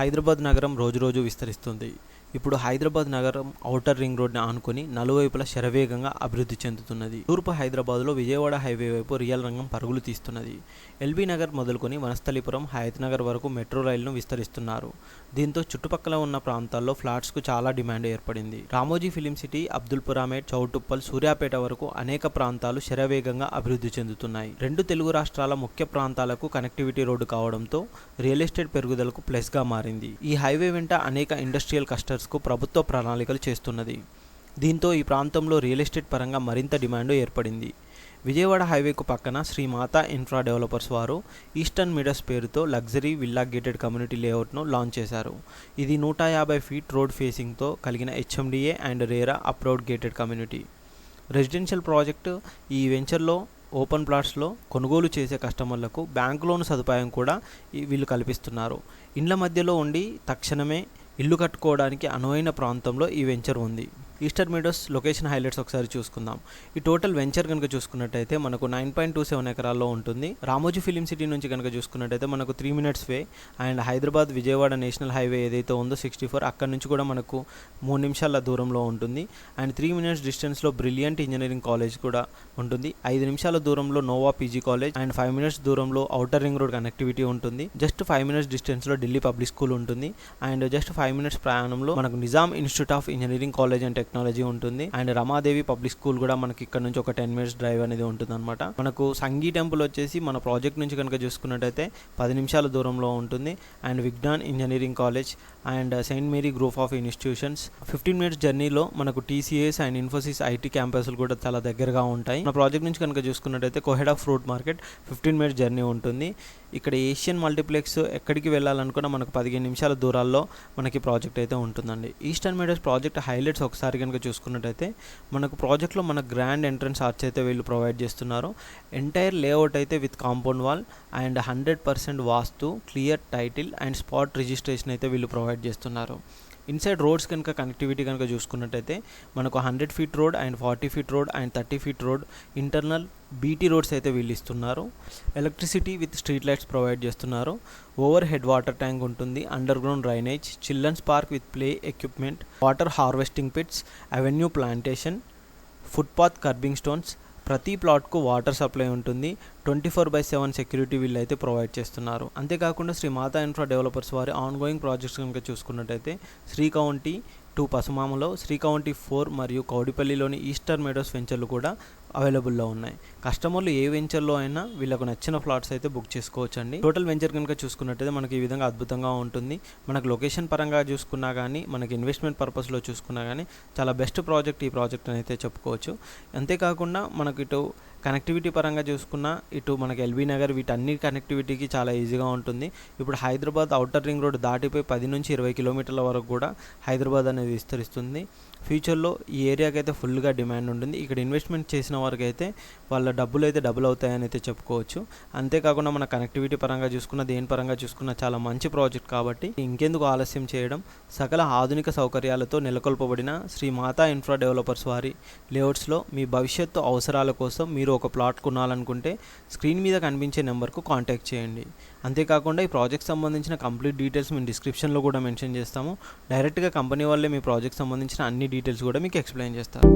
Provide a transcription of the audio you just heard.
Hyderabad నగరం రోజురోజు విస్తరిస్తుంది. ఇప్పుడు హైదరాబాద్ నగరం ఔటర్ రింగ్ రోడ్ని ఆనుకొని నలువైపులా శరవేగంగా అభివృద్ధి చెందుతున్నది. తూర్పు హైదరాబాద్లో విజయవాడ హైవే వైపు రియల్ రంగం పరుగులు తీస్తున్నది. ఎల్బీ నగర్ మొదలుకొని వనస్థలిపురం హయత్ నగర్ వరకు మెట్రో రైలును విస్తరిస్తున్నారు. దీంతో చుట్టుపక్కల ఉన్న ప్రాంతాల్లో ఫ్లాట్స్కు చాలా డిమాండ్ ఏర్పడింది. రామోజీ ఫిలిం సిటీ అబ్దుల్పురామేట్ చౌటుప్పల్ సూర్యాపేట వరకు అనేక ప్రాంతాలు శరవేగంగా అభివృద్ధి చెందుతున్నాయి. రెండు తెలుగు రాష్ట్రాల ముఖ్య ప్రాంతాలకు కనెక్టివిటీ రోడ్డు కావడంతో రియల్ ఎస్టేట్ పెరుగుదలకు ప్లస్గా మారింది. ఈ హైవే వెంట అనేక ఇండస్ట్రియల్ క్లస్టర్స్కు ప్రభుత్వ ప్రణాళికలు చేస్తున్నది. దీంతో ఈ ప్రాంతంలో రియల్ ఎస్టేట్ పరంగా మరింత డిమాండ్ ఏర్పడింది. విజయవాడ హైవేకు పక్కన శ్రీ మాతా ఇన్ఫ్రా డెవలపర్స్ వారు ఈస్టర్న్ మిడస్ పేరుతో లగ్జరీ విల్లా గేటెడ్ కమ్యూనిటీ లేఅవుట్ను లాంచ్ చేశారు. ఇది నూట యాభై ఫీట్ రోడ్ ఫేసింగ్తో కలిగిన HMDA and RERA approved gated community. Residential project ఈ వెంచర్లో ఓపెన్ ప్లాట్స్లో కొనుగోలు చేసే కస్టమర్లకు బ్యాంకు లోన్ సదుపాయం కూడా వీళ్ళు కల్పిస్తున్నారు. ఇండ్ల మధ్యలో ఉండి తక్షణమే ఇల్లు కట్టుకోవడానికి అనువైన ప్రాంతంలో ఈ వెంచర్ ఉంది. ఈస్టర్ మీడోస్ లొకేషన్ హైలైట్స్ ఒకసారి చూసుకుందాం. ఈ టోటల్ వెంచర్ కనుక చూసుకున్నట్టయితే మనకు నైన్ పాయింట్ టూ సెవెన్ ఎకరాల్లో ఉంటుంది. రామోజీ ఫిలిం సిటీ నుంచి కనుక చూసుకున్నట్టయితే మనకు three minutes way and Hyderabad Vijayawada national highway ఏదైతే ఉందో సిక్స్టీ ఫోర్ అక్కడ నుంచి కూడా మనకు మూడు నిమిషాల దూరంలో ఉంటుంది. అండ్ త్రీ మినిట్స్ డిస్టెన్స్లో బ్రిలియంట్ ఇంజనీరింగ్ కాలేజ్ కూడా ఉంటుంది. ఐదు నిమిషాల దూరంలో Nova PG college and five minutes దూరంలో అవుటర్ రింగ్ రోడ్ కనెక్టివిటీ ఉంటుంది. జస్ట్ ఫైవ్ మినిట్స్ డిస్టెన్స్లో ఢిల్లీ పబ్లిక్ స్కూల్ ఉంటుంది. అండ్ జస్ట్ ఫైవ్ మినిట్స్ ప్రయాణంలో మనకు Nizam institute of engineering college and technology ఉంటుంది. అండ్ రమాదేవి పబ్లిక్ స్కూల్ కూడా మనకి ఇక్కడ నుంచి ఒక టెన్ మినిట్స్ డ్రైవ్ అనేది ఉంటుంది అనమాట మనకు సంగీ టెంపుల్ వచ్చేసి మన ప్రాజెక్ట్ నుంచి కనుక చూసుకున్నట్టయితే పది నిమిషాల దూరంలో ఉంటుంది. And Vignan engineering college and Saint Mary group of institutions. Fifteen minutes జర్నీలో మనకు టీసీఎస్ అండ్ ఇన్ఫోసిస్ ఐటీ క్యాంపస్లు కూడా చాలా దగ్గరగా ఉంటాయి. మన ప్రాజెక్ట్ నుంచి కనుక చూసుకున్నట్టయితే Koheda fruit market fifteen minutes journey ఉంటుంది. ఇక్కడ ఏషియన్ మల్టీప్లెక్స్ ఎక్కడికి వెళ్ళాలనుకున్నా మనకు పదిహేను నిమిషాల దూరాల్లో మనకి ప్రాజెక్ట్ అయితే ఉంటుందండి. ఈస్టర్న్ మీడియస్ ప్రాజెక్ట్ హైలైట్స్ ఒకసారి కనుక చూసుకున్నట్టయితే మనకు ప్రాజెక్ట్లో మన గ్రాండ్ ఎంట్రన్స్ ఆర్చ్ అయితే వీళ్ళు ప్రొవైడ్ చేస్తున్నారు. ఎంటైర్ లేఅవుట్ అయితే with compound wall and hundred percent vastu clear title and spot registration అయితే వీళ్ళు ప్రొవైడ్ చేస్తున్నారు. ఇన్సైడ్ రోడ్స్ కనుక కనెక్టివిటీ కనుక చూసుకున్నట్టయితే మనకు hundred feet road and forty feet road and thirty feet road internal BT roads అయితే వీళ్ళు ఇస్తున్నారు electricity with street lights provide చేస్తున్నారు. ఓవర్ హెడ్ వాటర్ ట్యాంక్ ఉంటుంది underground drainage children's park with play equipment water harvesting pits avenue plantation footpath curbing stones ప్రతి ప్లాట్కు water supply ఉంటుంది. Twenty four by seven security వీళ్ళు అయితే provide చేస్తున్నారు. అంతేకాకుండా Shri Mata infra developers వారి ఆన్గోయింగ్ ప్రాజెక్ట్స్ కనుక చూసుకున్నట్టయితే శ్రీ కౌంటీ టూ పసుమామలో శ్రీ కౌంటీ ఫోర్ మరియు కౌడిపల్లిలోని ఈస్టర్ మెడోస్ వెంచర్లు కూడా అవైలబుల్లో ఉన్నాయి. కస్టమర్లు ఏ వెంచర్లో అయినా వీళ్ళకు నచ్చిన ఫ్లాట్స్ అయితే బుక్ చేసుకోవచ్చండి. టోటల్ వెంచర్ కనుక చూసుకున్నట్టయితే మనకి ఈ విధంగా అద్భుతంగా ఉంటుంది. మనకు లొకేషన్ పరంగా చూసుకున్నా కానీ మనకి ఇన్వెస్ట్మెంట్ పర్పస్లో చూసుకున్నా కానీ చాలా బెస్ట్ ప్రాజెక్ట్ ఈ ప్రాజెక్ట్ అని అయితే చెప్పుకోవచ్చు. అంతేకాకుండా మనకి ఇటు కనెక్టివిటీ పరంగా చూసుకున్నా ఇటు మనకి ఎల్బీ నగర్ వీటన్ని కనెక్టివిటీకి చాలా ఈజీగా ఉంటుంది. ఇప్పుడు హైదరాబాద్ అవుటర్ రింగ్ రోడ్ దాటిపోయి పది నుంచి ఇరవై కిలోమీటర్ల వరకు కూడా హైదరాబాద్ అనేది విస్తరిస్తుంది. ఫ్యూచర్లో ఈ ఏరియాకి అయితే ఫుల్గా డిమాండ్ ఉంటుంది. ఇక్కడ ఇన్వెస్ట్మెంట్ చేసిన వారికి అయితే వాళ్ళ డబ్బులు అయితే డబుల్ అవుతాయని అయితే చెప్పుకోవచ్చు. అంతేకాకుండా మన కనెక్టివిటీ పరంగా చూసుకున్న దేని పరంగా చూసుకున్న చాలా మంచి ప్రాజెక్ట్ కాబట్టి ఇంకెందుకు ఆలస్యం చేయడం. సకల ఆధునిక సౌకర్యాలతో నెలకొల్పబడిన శ్రీ మాతా ఇన్ఫ్రా డెవలపర్స్ వారి లేఅవుట్స్లో మీ భవిష్యత్తు అవసరాల కోసం మీరు మీరు ఒక ప్లాట్ కొనాలనుకుంటే స్క్రీన్ మీద కనిపించే నెంబర్కు కాంటాక్ట్ చేయండి. అంతేకాకుండా ఈ ప్రాజెక్ట్ సంబంధించిన కంప్లీట్ డీటెయిల్స్ మేము డిస్క్రిప్షన్లో కూడా మెన్షన్ చేస్తాము. డైరెక్ట్గా కంపెనీ వాళ్ళే మీ ప్రాజెక్ట్ సంబంధించిన అన్ని డీటెయిల్స్ కూడా మీకు ఎక్స్ప్లెయిన్ చేస్తారు.